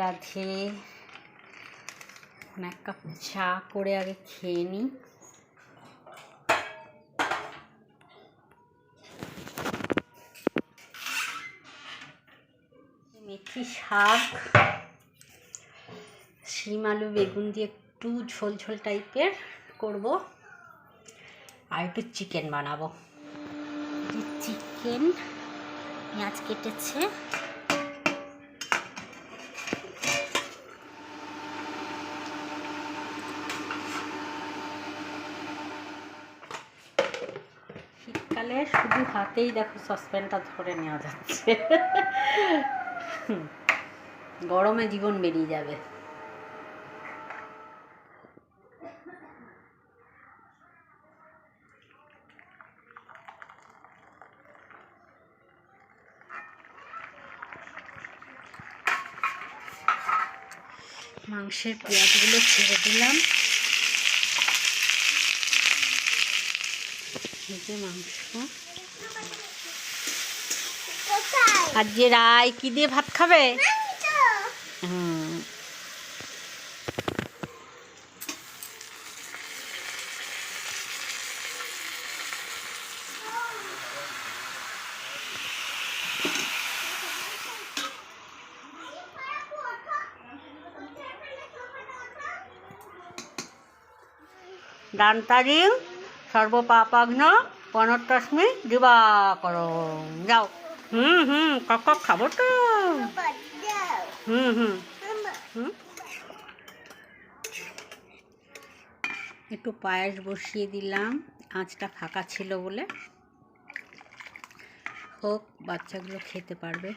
রাধে। এক কাপ চা করে আগে খেয়ে নিই মেথি শাক, শিম আলু বেগুন দিয়ে একটু ঝোল ঝোল টাইপের করব আর একটু চিকেন বানাবো। চিকেন, পেঁয়াজ কেটেছে। শীতকালে শুধু হাতেই দেখো সসপ্যানটা ধরে নেওয়া যাচ্ছে। গরমে জীবন বেরিয়ে যাবে। মাংসের পেঁয়াজগুলো ছেড়ে দিলাম। যে মাংস। আর যে রায় কি দিয়ে ভাত খাবে? হুম। দান্তারিং সর্বপাপাঘ্ন পনতস্মি দিবা করো। যাও। হুম হুম কক কক খাব তো। হুম হুম। হুম। একটু পায়েস বসিয়ে দিলাম। আঁচটা ফাঁকা ছিল বলে। হোক বাচ্চাগুলো খেতে পারবে।